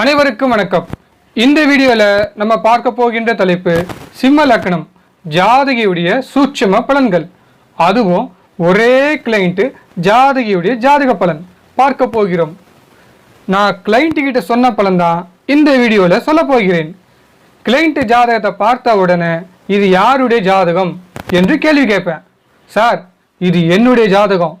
அனைவருக்கும் வணக்கம். இந்த வீடியோவில் நம்ம பார்க்க போகின்ற தலைப்பு சிம்ம லக்கணம் ஜாதகியுடைய சூட்சம பலன்கள். அதுவும் ஒரே கிளைண்ட்டு ஜாதகியுடைய ஜாதக பலன். பார்க்க போகிறோம். நான் கிளைண்ட் கிட்ட சொன்ன பலன் தான் இந்த வீடியோவில் சொல்ல போகிறேன். கிளைண்ட் ஜாதகத்தை பார்த்த உடனே இது யாருடைய ஜாதகம் என்று கேள்வி கேட்பேன். சார் இது என்னுடைய ஜாதகம்.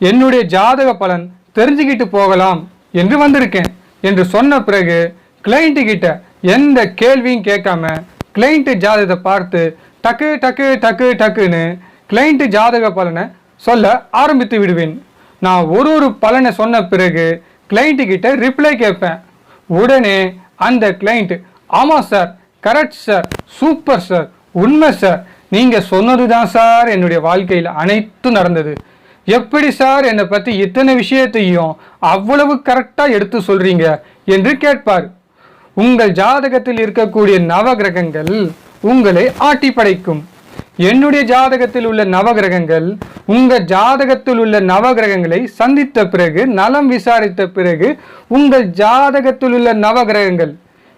என்னுடைய ஜாதக பலன் தெரிஞ்சுக்கிட்டு போகலாம் என்று வந்திருக்கேன். என்று சொன்ன பிறகு கிளைண்ட்டு கிட்ட எந்த கேள்வியும் கேட்காம கிளைண்ட்டு ஜாதகத்தை பார்த்து டக்கு டக்கு டக்கு டக்குன்னு கிளைண்ட்டு ஜாதக பலனை சொல்ல ஆரம்பித்து விடுவேன். நான் ஒரு ஒரு பலனை சொன்ன பிறகு கிளைண்ட்டு கிட்ட ரிப்ளை கேட்பேன். உடனே அந்த கிளைண்ட் ஆமாம் sir correct sir super sir உண்மை சார் நீங்கள் சொன்னது தான் சார் என்னுடைய வாழ்க்கையில் அனைத்தும் நடந்தது. எப்படி சார் என்னை பற்றி இத்தனை விஷயத்தையும் அவ்வளவு கரெக்டாக எடுத்து சொல்றீங்க என்று கேட்பார். உங்கள் ஜாதகத்தில் இருக்கக்கூடிய நவகிரகங்கள் உங்களை ஆட்டி படைக்கும். என்னுடைய ஜாதகத்தில் உள்ள நவகிரகங்கள் உங்கள் ஜாதகத்தில் உள்ள நவகிரகங்களை சந்தித்த பிறகு நலம் விசாரித்த பிறகு உங்கள் ஜாதகத்தில் உள்ள நவகிரகங்கள்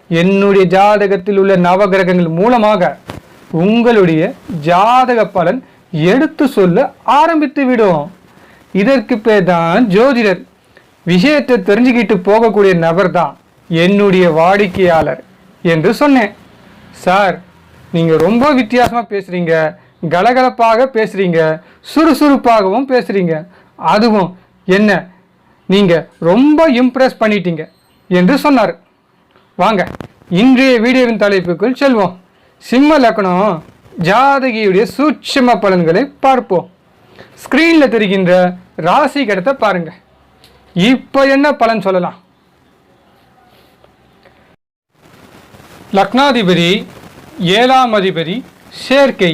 என்னுடைய ஜாதகத்தில் உள்ள நவகிரகங்கள் மூலமாக உங்களுடைய ஜாதக பலன் எடுத்து சொல்ல ஆரம்பித்து விடும். இதற்கு பேர் தான் ஜோதிடர். விஷயத்தை தெரிஞ்சுக்கிட்டு போகக்கூடிய நபர் தான் என்னுடைய வாடிக்கையாளர் என்று சொன்னேன். சார் நீங்கள் ரொம்ப வித்தியாசமாக பேசுகிறீங்க கலகலப்பாக பேசுகிறீங்க சுறுசுறுப்பாகவும் பேசுகிறீங்க அதுவும் என்ன? நீங்கள் ரொம்ப இம்ப்ரெஸ் பண்ணிட்டீங்க என்று சொன்னார். வாங்க இன்றைய வீடியோவின் தலைப்புக்குள் செல்வோம். சிம்ம லக்னம். ஜாதகியுடைய சூட்சம பலன்களை பார்ப்போம். ஸ்க்ரீனில் தெரிகின்ற ராசி கடத்தை பாருங்க. இப்போ என்ன பலன் சொல்லலாம்? லக்னாதிபதி ஏழாம் அதிபதி சேர்க்கை.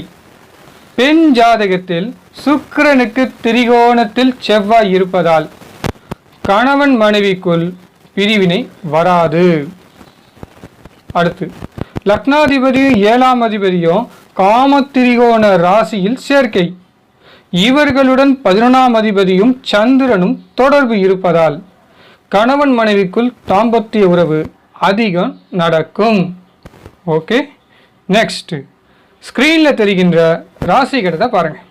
பெண் ஜாதகத்தில் சுக்கிரனுக்கு திரிகோணத்தில் செவ்வாய் இருப்பதால் கணவன் மனைவிக்குள் பிரிவினை வராது. அடுத்து லக்னாதிபதியும் ஏழாம் அதிபதியும் காமத்திரிகோண ராசியில் சேர்க்கை. இவர்களுடன் பதினொன்றாம் அதிபதியும் சந்திரனும் தொடர்பு இருப்பதால் கணவன் மனைவிக்குள் தாம்பத்திய உறவு அதிகம் நடக்கும். ஓகே? நெக்ஸ்ட் ஸ்க்ரீனில் தெரிகின்ற ராசி கடத்தை பாருங்கள்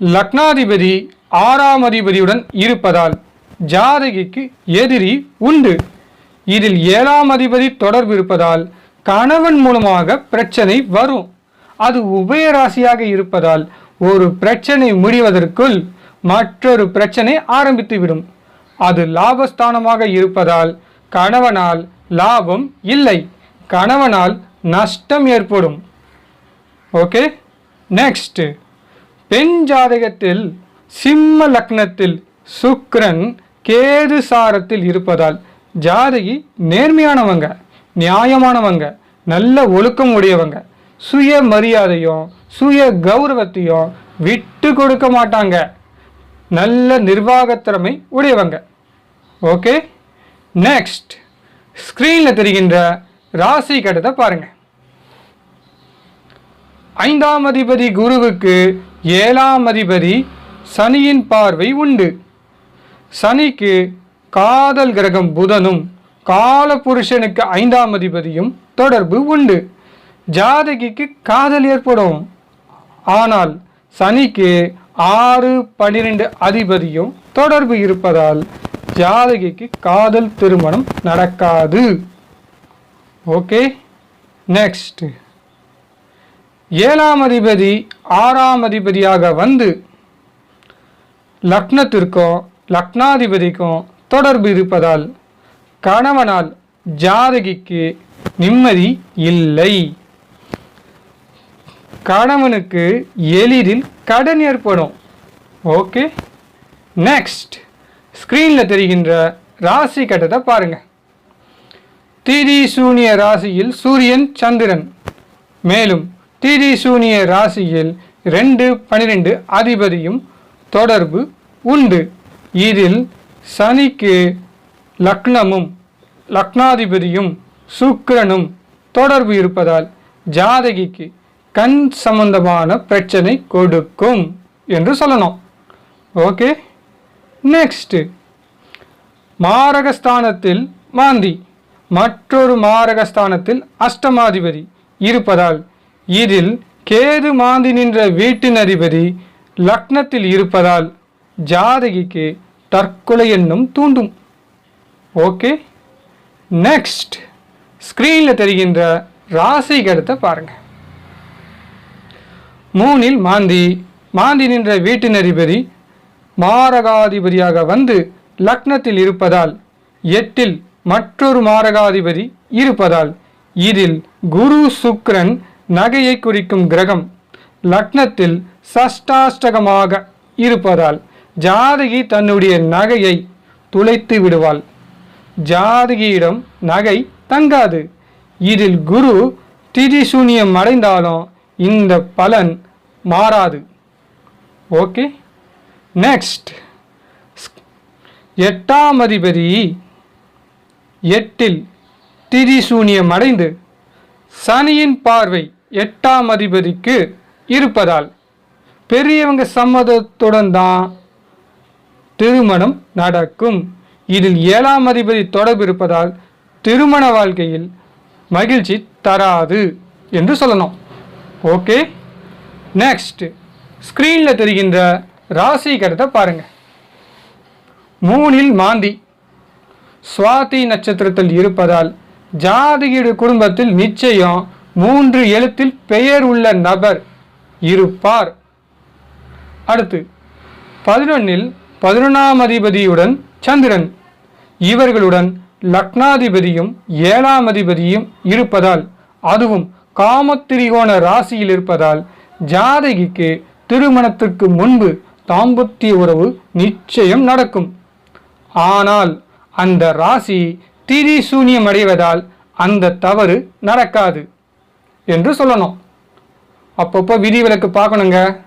லக்னாதிபதி ஆறாம் அதிபதியுடன் இருப்பதால் ஜாதகிக்கு எதிரி உண்டு. இதில் ஏழாம் அதிபதி தொடர்பு இருப்பதால் கணவன் மூலமாக பிரச்சனை வரும். அது உபயராசியாக இருப்பதால் ஒரு பிரச்சனை முடிவதற்குள் மற்றொரு பிரச்சனை ஆரம்பித்துவிடும். அது லாபஸ்தானமாக இருப்பதால் கணவனால் லாபம் இல்லை. கணவனால் நஷ்டம் ஏற்படும். ஓகே? நெக்ஸ்ட் பெண் ஜாதகத்தில் சிம்ம லக்னத்தில் சுக்ரன் கேது சாரத்தில் இருப்பதால் ஜாதகி நேர்மையானவங்க நியாயமானவங்க. நல்ல ஒழுக்கம் உடையவங்க. சுய மரியாதையும் சுய கௌரவத்தையும் விட்டு கொடுக்க மாட்டாங்க. நல்ல நிர்வாகத்திறமை உடையவங்க. ஓகே? நெக்ஸ்ட் ஸ்க்ரீனில் தெரிகின்ற ராசி கட்டத்தை பாருங்கள் ஐந்தாம் அதிபதி குருவுக்கு ஏழாம் அதிபதி சனியின் பார்வை உண்டு. சனிக்கு காதல் கிரகம் புதனும் காலபுருஷனுக்கு ஐந்தாம் அதிபதியும் தொடர்பு உண்டு. ஜாதகிக்கு காதல் ஏற்படும். ஆனால் சனிக்கு ஆறு பன்னிரெண்டு அதிபதியும் தொடர்பு இருப்பதால் ஜாதகிக்கு காதல் திருமணம் நடக்காது. Okay next. ஏழாம் அதிபதி ஆறாம் அதிபதியாக வந்து லக்னத்திற்கும் லக்னாதிபதிக்கும் தொடர்பு இருப்பதால் கணவனால் ஜாதகிக்கு நிம்மதி இல்லை. கணவனுக்கு எளிதில் கடன் ஏற்படும். ஓகே நெக்ஸ்ட் ஸ்க்ரீனில் தெரிகின்ற ராசி கட்டத்தை பாருங்கள் தீதி சூனிய ராசியில் சூரியன் சந்திரன். மேலும் தீதி சூனிய ராசியில் ரெண்டு பனிரெண்டு அதிபதியும் தொடர்பு உண்டு. இதில் சனிக்கு லக்னமும் லக்னாதிபதியும் சுக்கிரனும் தொடர்பு இருப்பதால் ஜாதகிக்கு கண் சம்பந்தமான பிரச்சனை கொடுக்கும் என்று சொல்லணும். ஓகே? நெக்ஸ்ட்டு மாரகஸ்தானத்தில் மாந்தி. மற்றொரு மாரகஸ்தானத்தில் அஷ்டமாதிபதி இருப்பதால் இதில் கேது மாந்தி நின்ற வீட்டின் அதிபதி லக்னத்தில் இருப்பதால் ஜாதகிக்கு தற்கொலை எண்ணம் தூண்டும். ஓகே? நெக்ஸ்ட் ஸ்க்ரீனில் தெரிகின்ற ராசி கருத்தை பாருங்க. மூணில் மாந்தி மாந்தி நின்ற வீட்டின் அதிபதி மாரகாதிபதியாக வந்து லக்னத்தில் இருப்பதால் எட்டில் மற்றொரு மாரகாதிபதி இருப்பதால் இதில் குரு சுக்ரன் நகையை குறிக்கும் கிரகம் லக்னத்தில் சஷ்டாஷ்டகமாக இருப்பதால் ஜாதகி தன்னுடைய நகையை துளைத்து விடுவாள். ஜாதகியிடம் நகை தங்காது. இதில் குரு திதிசூனியம் அடைந்தாலும் இந்த பலன் மாறாது. ஓகே? நெக்ஸ்ட் எட்டாம் அதிபதி எட்டில் திரிசூனியம் அடைந்து சனியின் பார்வை எட்டாம் அதிபதிக்கு இருப்பதால் பெரியவங்க சம்மதத்துடன் தான் திருமணம் நடக்கும். இதில் ஏழாம் அதிபதி தொடர்பு இருப்பதால் திருமண வாழ்க்கையில் மகிழ்ச்சி தராது என்று சொல்லணும். ஓகே நெக்ஸ்ட் ஸ்க்ரீனில் தெரிகின்ற ராசி கடத்தை பாருங்க. மூணில் மாந்தி. சுவாதி நட்சத்திரத்தில் இருப்பதால் ஜாதகியுடைய குடும்பத்தில் நிச்சயம் மூன்று எழுத்தில் பெயர் உள்ள நபர் இருப்பார். அடுத்து பதினொன்னில் பதினொன்றாம் அதிபதியுடன் சந்திரன். இவர்களுடன் லக்னாதிபதியும் ஏழாம் அதிபதியும் இருப்பதால் அதுவும் காமத்திரிகோண ராசியில் இருப்பதால் ஜாதகிக்கு திருமணத்திற்கு முன்பு தாம்பத்திய உறவு நிச்சயம் நடக்கும். ஆனால் அந்த ராசி திரி சூன்யம் அடைவதால் அந்த தவறு நடக்காது என்று சொல்லணும். அப்பப்போ விதிவிலக்கு பார்க்கணுங்க.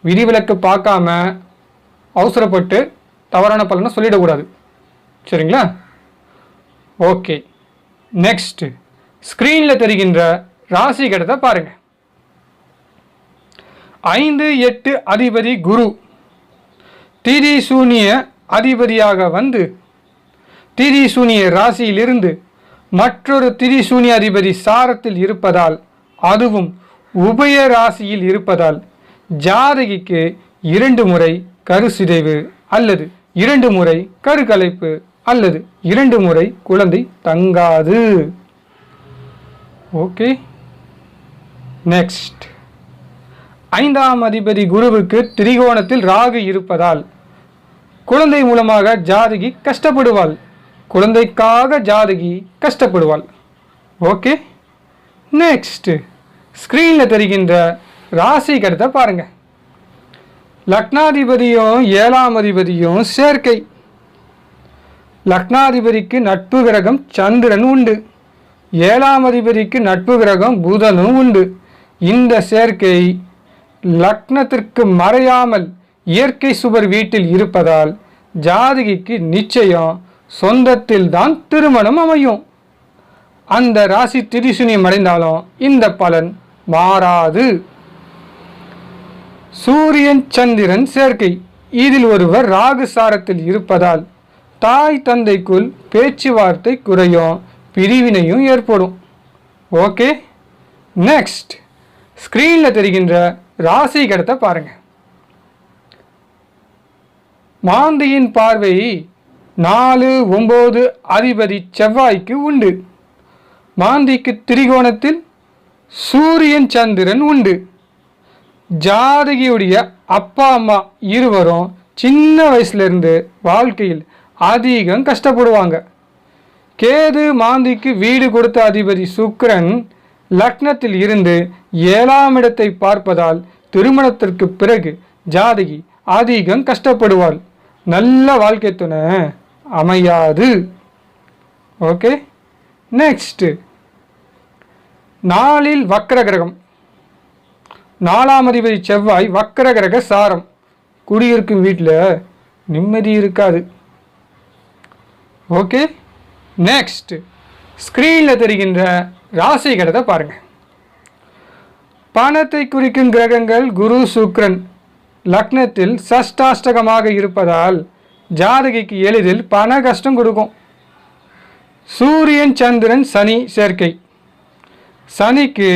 விதிவிலக்கு பார்க்காம அவசரப்பட்டு தவறான பலனை சொல்லிடக்கூடாது. சரிங்களா? ஓகே. நெக்ஸ்ட் ஸ்க்ரீனில் தெரிகின்ற ராசி கடத்தை பாருங்கள் ஐந்து எட்டு அதிபதி குரு. திரி சூனிய அதிபதியாக வந்து திதி சூனிய ராசியிலிருந்து மற்றொரு திதி சூனிய அதிபதி சாரத்தில் இருப்பதால் அதுவும் உபய ராசியில் இருப்பதால் ஜாதகிக்கு இரண்டு முறை கருசிதைவு அல்லது இரண்டு முறை கருக்கலைப்பு அல்லது இரண்டு முறை குழந்தை தங்காது. ஓகே நெக்ஸ்ட் ஐந்தாம் அதிபதி குருவுக்கு திரிகோணத்தில் ராகு இருப்பதால் குழந்தை மூலமாக ஜாதகி கஷ்டப்படுவாள். குழந்தைக்காக ஜாதகி கஷ்டப்படுவாள். ஓகே நெக்ஸ்ட் ஸ்க்ரீனில் தெரிகின்ற ராசி கருத்தை பாருங்க. லக்னாதிபதியும் ஏழாம் அதிபதியும் சேர்க்கை. லக்னாதிபதிக்கு நட்பு கிரகம் சந்திரன் உண்டு. ஏழாம் அதிபதிக்கு நட்பு கிரகம் புதனும் உண்டு. இந்த சேர்க்கை லக்னத்திற்கு மறையாமல் இயற்கை சுவர் வீட்டில் இருப்பதால் ஜாதகிக்கு நிச்சயம் சொந்தத்தில் தான் திருமணம் அமையும். அந்த ராசி திரிசுனியம் அடைந்தாலும் இந்த பலன் மாறாது. சூரியன் சந்திரன் சேர்க்கை. இதில் ஒருவர் ராகு சாரத்தில் இருப்பதால் தாய் தந்தைக்குள் பேச்சுவார்த்தை குறையும் பிரிவினையும் ஏற்படும். ஓகே? நெக்ஸ்ட் ஸ்க்ரீனில் தெரிகின்ற ராசி கடத்தை பாருங்க. மாந்தியின் பார்வை நாலு ஒம்பது அதிபதி செவ்வாய்க்கு உண்டு. மாந்திக்கு திரிகோணத்தில் சூரியன் சந்திரன் உண்டு. ஜாதகியுடைய அப்பா அம்மா இருவரும் சின்ன வயசுலேருந்து வாழ்க்கையில் அதிகம் கஷ்டப்படுவாங்க. கேது மாந்திக்கு வீடு கொடுத்த அதிபதி சுக்ரன் லக்னத்தில் இருந்து ஏழாம் இடத்தை பார்ப்பதால் திருமணத்திற்கு பிறகு ஜாதகி அதிகம் கஷ்டப்படுவாள். நல்ல வாழ்க்கை துணை அமையாது. ஓகே நெக்ஸ்ட்டு நாளில் வக்ர கிரகம் நாலாம் அதிபதி செவ்வாய் வக்ர கிரக சாரம். குடியிருக்கும் வீட்டில் நிம்மதி இருக்காது. ஓகே நெக்ஸ்ட் ஸ்க்ரீனில் தெரிகின்ற ராசி கடத்தை பாருங்கள் பணத்தை குறிக்கும் கிரகங்கள் குரு சுக்ரன் லக்னத்தில் சஷ்டாஷ்டகமாக இருப்பதால் ஜாதகிக்கு எளிதில் பண கஷ்டம் கொடுக்கும். சூரியன் சந்திரன் சனி சேர்க்கை. சனிக்கு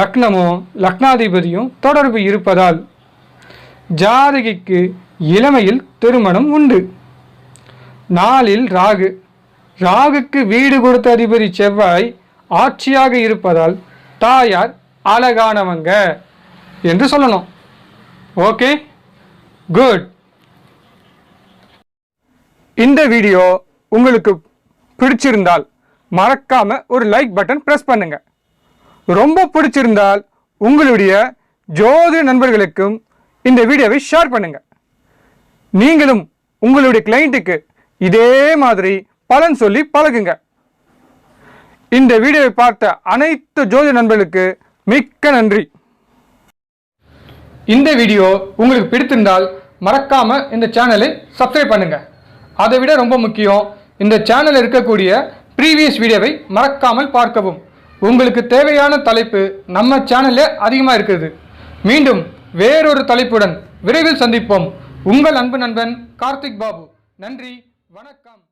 லக்னமும் லக்னாதிபதியும் தொடர்பு இருப்பதால் ஜாதகிக்கு இளமையில் திருமணம் உண்டு. நாளில் ராகு. ராகுக்கு வீடு கொடுத்த அதிபதி செவ்வாய் ஆட்சியாக இருப்பதால் தாயார் அழகானவங்க என்று சொல்லணும். ஓகே? குட். இந்த வீடியோ உங்களுக்கு பிடிச்சிருந்தால் மறக்காம ஒரு லைக் பட்டன் ப்ரெஸ் பண்ணுங்க. ரொம்ப பிடிச்சிருந்தால் உங்களுடைய ஜோதிட நண்பர்களுக்கும் இந்த வீடியோவை ஷேர் பண்ணுங்க. நீங்களும் உங்களுடைய கிளைண்ட்டுக்கு இதே மாதிரி பலன் சொல்லி பழகுங்க. இந்த வீடியோவை பார்த்த அனைத்து ஜோதி நண்பர்களுக்கு மிக்க நன்றி. இந்த வீடியோ உங்களுக்கு பிடித்திருந்தால் மறக்காம இந்த சேனலை சப்ஸ்கிரைப் பண்ணுங்க. அதை விட ரொம்ப முக்கியம் இந்த சேனலில் இருக்கக்கூடிய ப்ரீவியஸ் வீடியோவை மறக்காமல் பார்க்கவும். உங்களுக்கு தேவையான தலைப்பு நம்ம சேனலில் அதிகமாக இருக்குது மீண்டும் வேறொரு தலைப்புடன் விரைவில் சந்திப்போம். உங்கள் அன்பு நண்பன் கார்த்திக் பாபு. நன்றி. வணக்கம்.